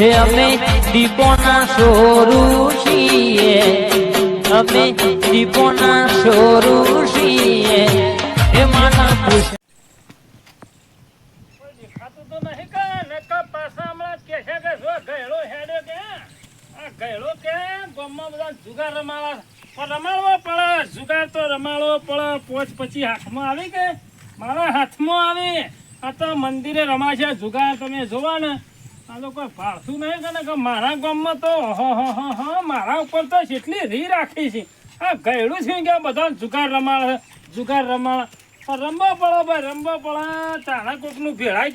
હે અમે દીપોના સોરું અમે દીપોના સોરું હે માના પુષ્પ પડે જુગાર તો રમાડવો પડે પોચ પછી હાથમાં આવી કે? મારા હાથમાં આવી, આ તો મંદિરે રમાશે, જુગાર તમે જોવા ને. આ કોઈ ભાળતું નહીં કે મારા ગામમાં તો હો હો હો હો, મારા ઉપર તો કેટલી રી રાખી છે. આ ગયડું છે કે બધા જુગાર રમાડે જુગાર રમાડે. રમવા પડો ભાઈ, રમવા પડે. તારા કોકનું ગયા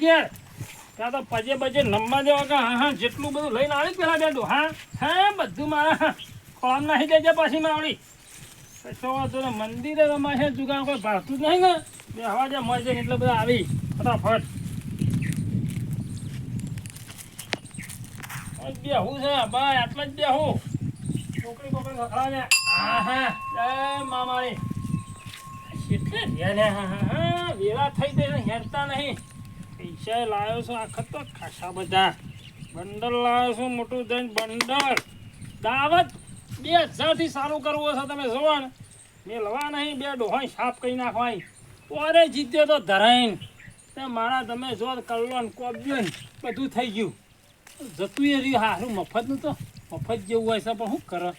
ત્યાં તો પજે પજે નમવા દેવા કે હા હા, જેટલું બધું લઈને આવી પેલા બે હા હા, બધું મારા ખોળામ નાખી દેજે પાછી માવડી. કશો વાંધો નહીં મંદિરે રમાશે જુગાર કોઈ ભાળતું જ નહીં ને. બે હવા જે મળશે એટલે બધા આવી, ફટાફટ. બેહું છે, ભાઈ, આટલા જ બેહું. છોકરી બોકરી ખખડાવે હા હા જય મામાળી કેટલે રહ્યા હા હા વેળા થઈ ગઈ હેરતા નહીં. પૈસા લાવ્યો છું, આખા તો ખાસા બધા. બંડલ લાવ્યો છું, મોટું દઈને બંડલ. દાવત, બે હજારથી સારું કરવું હશે તમે જોવા ને. મેં લવા નહીં, બે ડોહાઈ સાફ કરી નાખવાય. ઓરે જીત્યો તો ધરાઈને. મારા તમે જો કલ્લો ને બધું થઈ ગયું. જતું એ રહ્યું, હારું, મફતનું તો. મફત જેવું હોય છે, પણ શું કરો?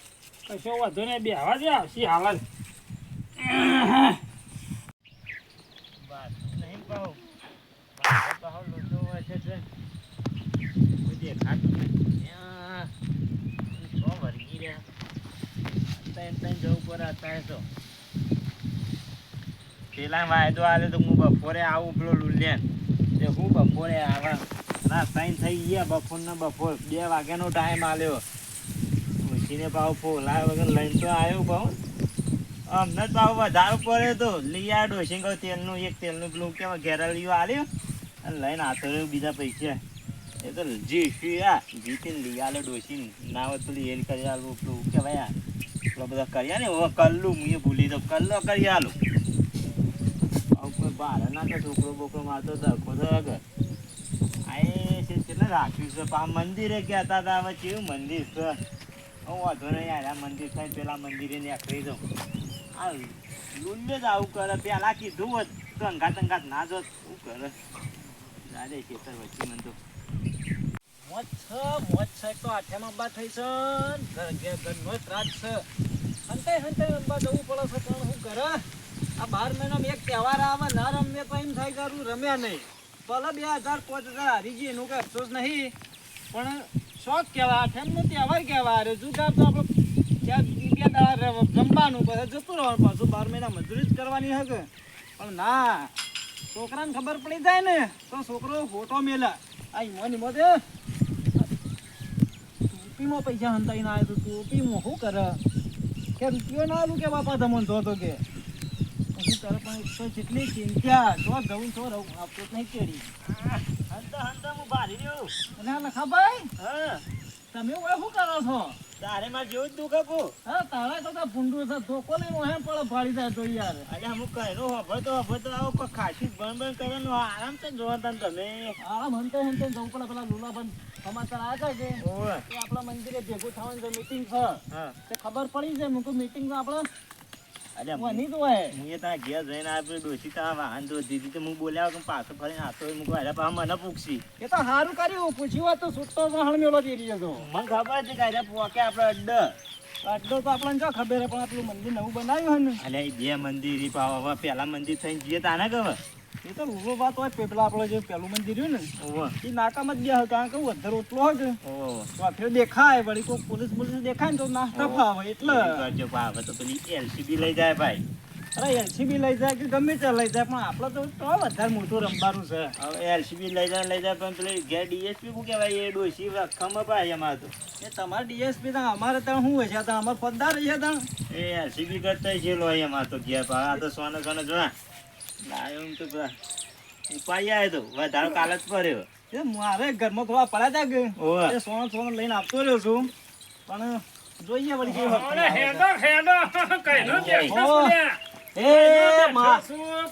કશો વાંધો નહીં, બે આવા જે આવશે અત્યારે તો પેલા વાયદો આવે તો હું બપોરે આવું પેલો લુલિયન. તે હું બપોરે આવા. ના ત્રણ થઈ ગયા બપોર ને બપોર. બે વાગ્યાનો ટાઈમ આલ્યો. ઉઠીને પાવ ફોલા વગર લઈને તો આવ્યો ભાવ અમને ભાવ વધારો પડે તો. લઈ આવ્યો ડોસી કહું તેલનું, એક તેલનું પેલું કેવા ઘેરાળીઓ આલ્યું? અને લઈને આતો બીજા પૈસા. એ તો જીશું આ જીતીને લઈ આવ્યો ડોસી ના હોય પેલું એલ કરી આલું પેલું કહેવાય પેલા બધા કર્યા ને, હવે કલ્લું, હું ભૂલી તો કલ્લો કરી આલું. બહાર ના તો છોકરો બોકરો મારતો, ધક્કો તો આગળ છે રાખ્યું છે પા મંદિરે કહેતા હતા હવે કેવું મંદિર છે હું વાંધો નહીં યાર મંદિર થાય પેલા મંદિરે નીકળી દઉં આ લુંડે જ આવું કરે પેલા કીધું હોત તો ના જોત શું કરે દાદે ખેતર વચ્ચે મને તો મોજ તો આઠેમાં બા થઈ છે ઘર ઘેર છે હંતાઈ હંતાઈ અંબા જવું પડે છે પણ શું કરે આ બાર મહિનામાં એક તહેવાર આવે, ના રમે તો એમ થાય રમ્યા નહીં. ભલે બે હજાર પાંચ હજાર હારી એનું કઈ અફસોસ નહીં. પણ શોખ કહેવાય આઠેમનો તહેવાર કહેવાય. અરે જુગાર તો આપણે ત્યાં બે દાડા રમવાનું પછી જતું રહેવાનું. પાછું બાર મહિના મજૂરી જ કરવાની હશે. પણ ના, છોકરાને ખબર પડી જાય ને, તો છોકરો ફોટો મેલા. આ ઈમો નિમો દે. પૈસા પૈસા હંતાઈને આવ્યો તું રૂપીમાં શું કરે? કે રૂપિયો ના આલું કે બાપા તમને જોતો કે? કરે તો જેટલી ચિંતા જો જવું તો રહું આપતો જ નહીં કેરી હંતા હું બારી રહ્યો અને લખાભાઈ હા તમે શું કરો છો તારે માં જેવું જ દુઃખ આપું હા તારા તો ભૂંડું છે ધોકો લઈને ઓહે પડે તો યાર અરે હું કહેલો હભર તો હભર તો આવો કોઈ ખાસી કરવાનું આરામ તો જોવા તા ને તમે આ હંતે હંતે જવું પડે પેલા લુલાબન સમાચાર આવ્યા કે આપણા મંદિરે ભેગું થવાની મીટિંગ છે હા તે ખબર પડી છે મૂકું મીટિંગ આપણે અરે વની તો હોય હું ઘેર જઈને આપણે ડોસી ત્યાં વાહન તો દીધી તો હું બોલ્યા કે પાછો ફરીને હોય મૂકવા અરે પાછા મને પૂછશી એ તો સારું કર્યું. પૂછ્યું હોત તો છૂટતો વાહણ મેળો જઈ રહ્યો હતો. મને ખબર છે કે પોકે આપણે અડ્ડો. આટલો તો આપણને જો ખબર પણ આટલું મંદિર નવું બનાવ્યું હોય ને. અલે એ બે મંદિર પાવ હવે પેલા મંદિર થઈને જઈએ તાને હવે એ તો રૂરો વાત હોય પેલા આપણે જે પેલું મંદિર રહ્યું ને એ નાકામાં જ ગયા કારણ કે વધર ઓટલો હોય તો આ દેખાય વળી કોઈ પોલીસ પોલીસ દેખાય ને તો નાસ્તા ફાવે એટલે. હવે તો પેલી એલસીબી લઈ જાય ભાઈ. અરે એલસીબી લઈ જાય કે ગમે તે લઈ જાય પણ આપણે તો તો વધારે મોટું રમવાનું છે. હવે એલસીબી લઈ જાય લઈ જાય પણ પેલી ઘેર ડીએસપી શું કહેવાય? એ ડોસી ભાઈ અમારે તો. એ તમારે ડીએસપી ત્યાં અમારે ત્યાં શું હોય છે? ત્યાં અમારે પદદાર છે ત્યાં એ એલસીબી કરતા છે લો અમારે તો ઘેર આ તો સોનો સોનો જોણા. લાયો તો પેલા ઉપાય આવે તો. વધારો કાલ જ પડ્યો. એ મારે ઘરમાં થોડા પડ્યા હતા કે? ઓવે. એ સોનો સોનો લઈને આપતો રહ્યો છું. પણ જોઈએ વળી કેવી વખત અરે આવે હેડો હેડો. કઈનો બેઠો ઓહ. છું લ્યા. છે. એ માં.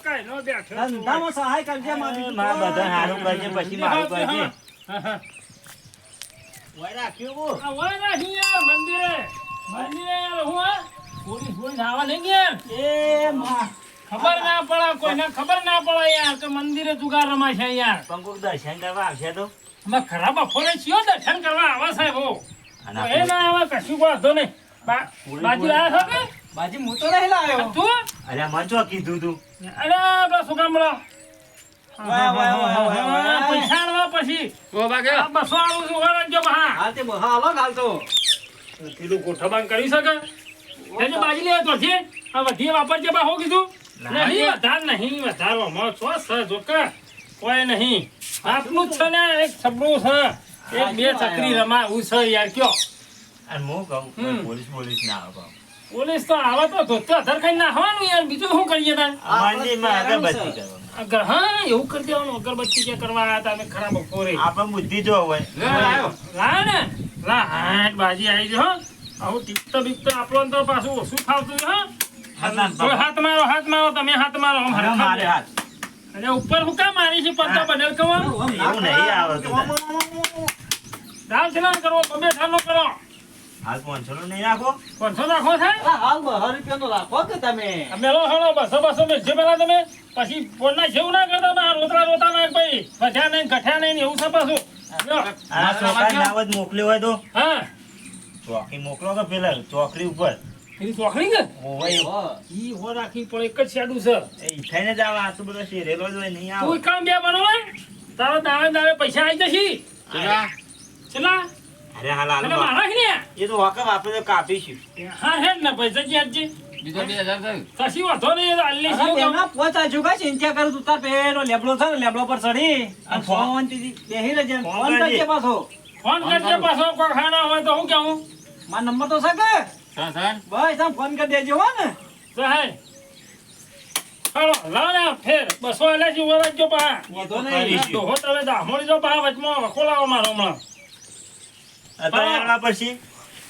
કઈનો બેઠો ધંધામાં સહાય કરજે માં બીજું માં બધા સારું કરજે પછી મારું કરજે. હોય મંદિરે. મંદિરે હું આ પોલીસ પોલીસ નહીં ગયા. એ માં. ખબર ના પડે કોઈને ખબર ના પડે યાર કે મંદિરે જુગાર રમા છે યાર પણ કોક દર્શન કરવા આવશે તો? અમે ખરાબ બપોરે છીએ દર્શન કરવા આવા સાહેબ હો. એ ના આવે કશું વાંધો નહીં. બા- બાજુ આવ્યા છો કે? બાજી હું તો નહીં લાવ્યો. તું? અરે મને ચો કીધું તું? અરે વાહ, વાહ. પૈસા આલવા પછી. બસો આલું છું જો બહા હાલ તે બહા હાલો હાલ તો. પેલું ગોઠવણ કરી શકે? બાજી લે તો છે આ વધી વાપરજે બા હો કીધું. નહીં વધાર નહીં વધારો મો છો સર જોકે કોઈ નહીં. આપનું જ છે ને એક સબરું છે. એક બે ચકરી રમાવું છે યાર કયો? અને હું કહું પોલીસ પોલીસ ના આવે પોલીસ તો આવે તો ધોતે અધર ખાઈ નાખવાનું યાર બીજું શું કરીએ તાર? અગર હા એવું કરી દેવાનું અગરબત્તી કે કરવા આવ્યા હતા અમે ખરાબ બપોરે આપણે બુદ્ધિ જો હોય. લા ને. લા હાટ બાજી આવી જો હો. આવું ટીપતો બીપતો આપણો તો પાછું ઓછું ખાવતું હા. કોઈ હાથ મારો હાથ મારો તમે હાથ મારો આમ હરખા મારે હાથ. અને ઉપર હું કામ મારી છે પત્તા બદલ કવાનું? એવું નહીં આવડતું. દાલ ચલાન કરો બબે ઠાનો કરો. હાલ પાંચસો નું નહીં રાખો પાંચસો રાખો છે અલા, હાલ બહા રૂપિયાનો રાખો કે તમે. અમે લો હળો બસો બસો મેં જે પેલા તમે પછી પોરના જેવું ના કરતા બા રોતરા રોતા ના ભાઈ વધ્યા નહીં ઘટ્યા નહીં ને એવું છે પાછું. મોકલ્યો હોય તો. હા. ચોકી મોકલો કે પેલા ચોકડી ઉપર? પેલી ચોકડી કે ઓય ઈ હો રાખી પણ એક જ શેડું છે. એ થઈને જ આવે આટલું બધો શેરેલો જ હોય નહીં આવે. તું કામ બે બનાવે તારો દાવે દાવે પૈસા આવી જશે. ચલા. અરે હાલ હાલ મારા છે ને? એ તો હકમ આપણે કાપીશું. હા હે ને પૈસા જે આપજે. કશી વાંધો નહીં શું આજુ ચિંતા કરું તું. તાર પેલો લેબડો છે ને લેબડો પર ચડી. અને ફોન- શાંતિથી બેહી રહેજે ફોન ફોન કરજે. કરજે પાછો. ફોન કરજે પાછો કોઈ ખાના હોય તો હું કેવું મારો નંબર તો છે કે? બસ આમ ફોન કરી દેજો હો ને. સહાય હાલો લાવ ફેર. બસો એટલે જ ઊભા રાખજો પા. વાંધો કરીશ. નહીં ડોહો તમે દામોડી જો પા વચમાં વખો લાવો મારો હમણાં. અત્યારે પછી.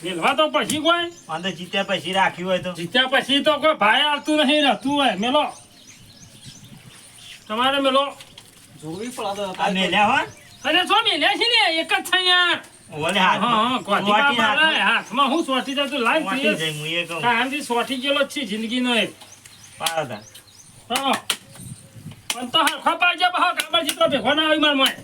મેલવા તો પછી કોઈ. અંદર જીત્યા પછી રાખ્યું હોય તો. જીત્યા પછી તો કોઈ ભાઈ આવતું નહીં રહેતું હોય. મેલો. તમારે મેલો. જોવી પડે મેલ્યા હોય અરે છો મેલ્યા છે ને એક જ છે યાર. ઓલે હા, હાથમાં. હા, બાપા હાથમાં. લાય, હું સોટી જતું લાય સોટી પ્રિય. જાય, હું એ કહું. કાયમથી સોટી ગયેલો જ છે જિંદગીનો એક પાડો. હા. પણ તો હરખા પાડજે બહા કાબર જેટલો ભેગો ના આવી માર મોય.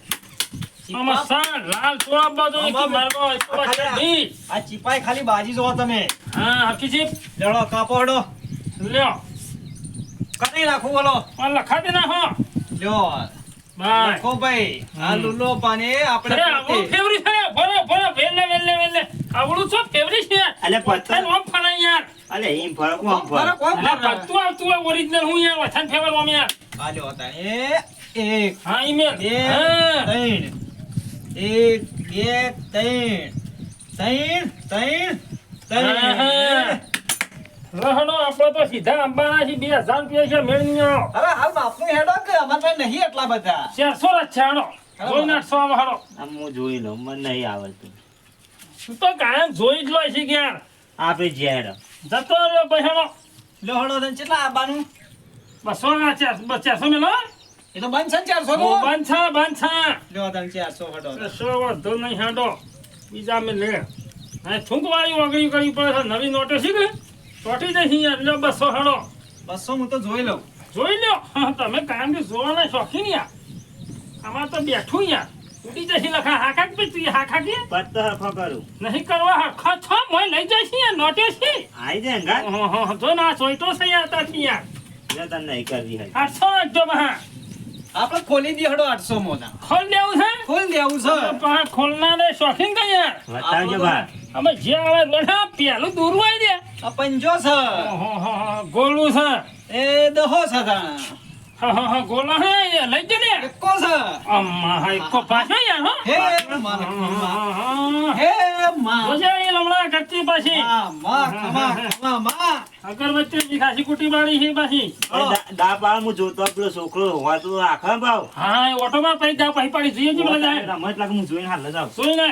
ખાલી બાજી જોવો તમે હા, હરખી જીપ. લેડો કાપડો લ્યો. કરી નાખું બોલો પણ લખા દે નાખો. લ્યો બાય. લખો ભાઈ આ લુલો પાને આપણે અરે, ભરો, વેલે, વેલે, વેલે. આવડું છો ફેવરી છે. અલે વથાણ ઓમ ફરાય યાર. અલે એમ ફરક આવતું હું યાર, વથાણ ફેવર ઓમ યાર. આ હતા એ એક હા, ત્રણ એક બે ત્રણ ત્રણ ત્રણ. ત્રણ રહડો, આપણે તો સીધા અંબાના છે બે હજાર રૂપિયા છે, મેળવી આવો. હવે હાલ બાપનું હેડો કે અમારે નહીં એટલા બધા ચારસો જ છે, ના સો હારો આમ હું જોઈ લઉં મને નહીં આવડતું. તું તો કાયમ જોઈ જ લો છે કે યાર. આપે ઝેડ જતો રહ્યો ભાઈ, લો હળો તને કેટલા આબાનું બસો ના ચારસો, બસ ચારસો મેલો. એ તો બંધ છે ચારસો નો? બંધ છે, બંધ છે. લો તને ચારસો હડો સો વાંધો નહીં, હાલો. બીજા મેં લે. હા, થૂંકવાયું ઓગળી કરવી પડે છે, નવી નોટો છે કે? ચોટી જશે યાર, લો બસો હડો બસો હું તો જોઈ લઉં. જોઈ લ્યો. હા, તમે કાયમથી જોવાના શોખીન યાર આમાં તો બેઠું યાર. ઉડી જશે લખા હાકા કે તું હાકા કે? પત્તો હરખો કરું. નહીં કરવા હરખા છો? મોય લઈ જશે યાર નોટે છે. આઈ જાય ગા હો હો, જો ના સોઈટો છે યાર તાથી યાર. એટલે તન નહીં કરવી હે આઠસો રાખજો મહા આપણે ખોલી દી હડો 800 મોના. ખોલ દેવું છે? ખોલ દેવું છે. પા ખોલના ને શોખીન કઈ યાર? બતાવજો બા. અમે જે આવે બેઠા પેલું દૂર હોય દે. આ પંજો છે. ઓહો, હો, હો, ગોળું છે. એ દહો છે તાણ. હા હા હા હે લઈ જ ને એકો છે. અમ્મા હા એકો પાછો યાર હો. હે હા, માં હા, હા. હે. માં. જોજે એ લમણા કરતી પાછી. માં માં માં. અગરબત્તી ખાસી કુટી બાળી છે પાછી દા- હું જોતો પેલો છોકરો. હોવાતું રાખે ભાવ. હા એ ઓટોમાં પૈ દા પૈ પાડી જોઈએ છે બધા રમત લાગે હું જોઈને હાલ જ આવું સુઈ ને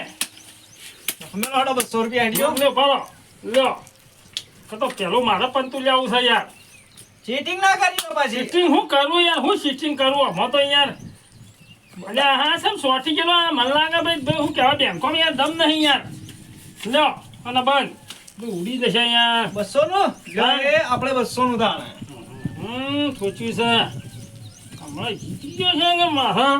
મેલો હડો બસો રૂપિયા હેડ્યો લ્યો ભરો લ્યો. તો તો પેલું મારે પંતુ લેવું છે યાર. ચીટિંગ ના કરી લો પછી. સિટિંગ હું કરું યાર? હું સીટિંગ કરું? આમાં તો યાર એટલે હા સર સોટી ગયેલો આ મને લાગે ભાઈ ભાઈ હું કહેવાય બેંકોમાં યાર દમ નહીં યાર. લ્યો અને બંધ. તું ઉડી જશે યાર. બસો નું એ આપણે બસો નું દાણ હમ સોચ્યું છે. હમણાં જીતી ગયો છે કે મારા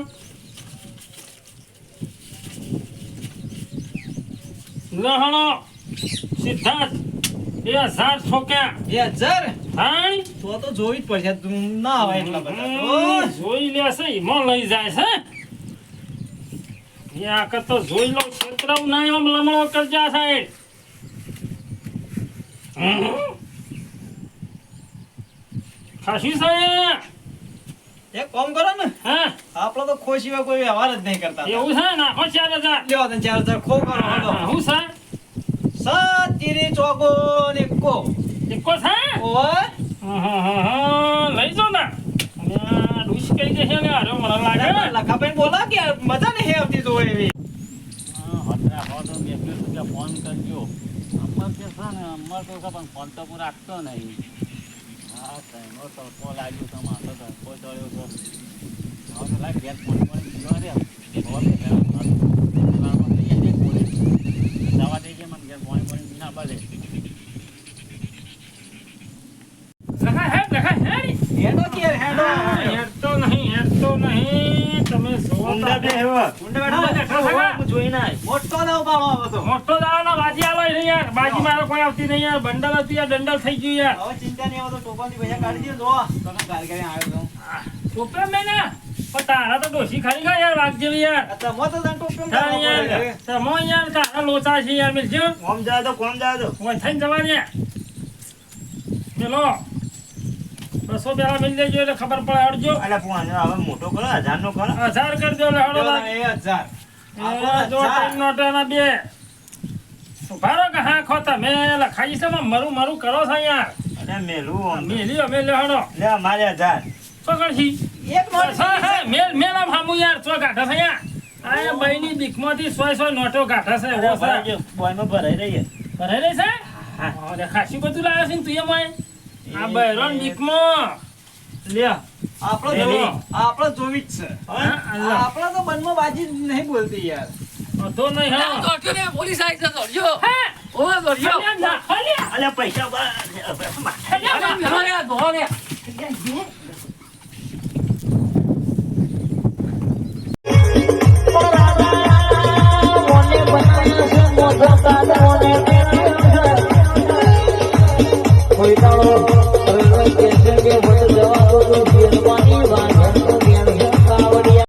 લહણો સિદ્ધાર્થ. હજાર બે હજાર? હા તો તો જોવી જ પડશે તું ના આવે એટલા બધા. જોઈ લેશે એમાં લઈ જાય છે. એ આકર તો જોઈ લો છેતરાવ ના એમ લમણો કરજા સાહેબ. હમ. ખાસી સાહેબ? એક કામ કરો ને. હા? આપણો તો ખો સિવાય કોઈ વ્યવહાર જ નહીં કરતા એવું છે નાખો ચાર હજાર. લ્યો ચાર હજાર ખો કરો. હું સાહેબ સાત તીરી ચોકો ને એકો એકો છે? ઓય. હા, હા, હા, હા. લઈ જો ને અને કઈ જશે ને? અરે મને લાગે. લખાભાઈ બોલા કે મજા નહીં આવતી તો એવી. ફોન કરજો. અમાર કે છે ને અમાર તો પણ ફોન તો હું રાખતો નહીં. હા તૈનો તો કો લાગ્યો તો માથો ચડ્યો તો. હા તો લાગ ફોન પણ દીધો રે હો બે ઘેર ફોન લઈ જજે કોલે જવા દેજે મને ઘેર ફોન ફોન ના પડે લખાય હેડ લખાય હેડ હેડો કે હેડો હેડતો નહીં નહીં. તમે તો ઊંડા બે હેવા. ઊંડા બેઠો બેઠો જોઈ ના મોટો દાવ પાડો આવે તો. મોટો દાવાનો બાજી આલો નહીં યાર. બાજી મારો કોઈ આવતી નહીં યાર. બંડલ હતું યાર દંડલ થઈ ગયું યાર. હવે ચિંતા નહીં આવે તો ટોપાથી પૈસા કાઢી દો. જો તમે કારીગરી આવ્યો તો ટોપે મેં ને. પણ તારા તો ડોસી ખાલી ખા યાર વાઘ જેવી યાર. અચ્છા મો તો તને ટોપી યાર તમો યાર તારા લોચા છે યાર મિલજો. કોમ જાય તો કોમ જાય તો ઓય થઈને જવા દે. મેલો બસો પેલા મિલ દેજો એટલે ખબર પડે એટલે અલ્યા ફોન હવે મોટો કરો હજાર નો કરો. હજાર કરજો એટલે હળો લાગે હજાર. જો ત્રણ નોટોના બે. ભારો કે હા ખો તમે લખાઈ છે મરું મરું કરો છો યાર અરે મેલું. મેલી અમે લેહડો લે મારે હજાર. પકડશી એક નોટ હા, મેલ મેલ આમ હામું યાર સો ગાંઠા છે યાર આ બઈની બીકમાંથી સોય સોય નોટો ગાંઠા છે ભરાઈ બોયમાં ભરાઈ રહી છે. ભરાઈ રહી છે? હા. ખાસી બધું લાવે છે તું એમાં આ બૈરોન બીકમાં. લ્યા. આપણો જો આપણો જોવી જ છે. આપણો તો બનમાં બાજી નહીં બોલતી યાર. તો નહીં હા. તો ને પોલીસ આવી જતો જો હે. ઓ દોડ્યો અલ્યા પૈસા બા અલ્યા દોડ્યા કોઈ તાળો We'll be European one.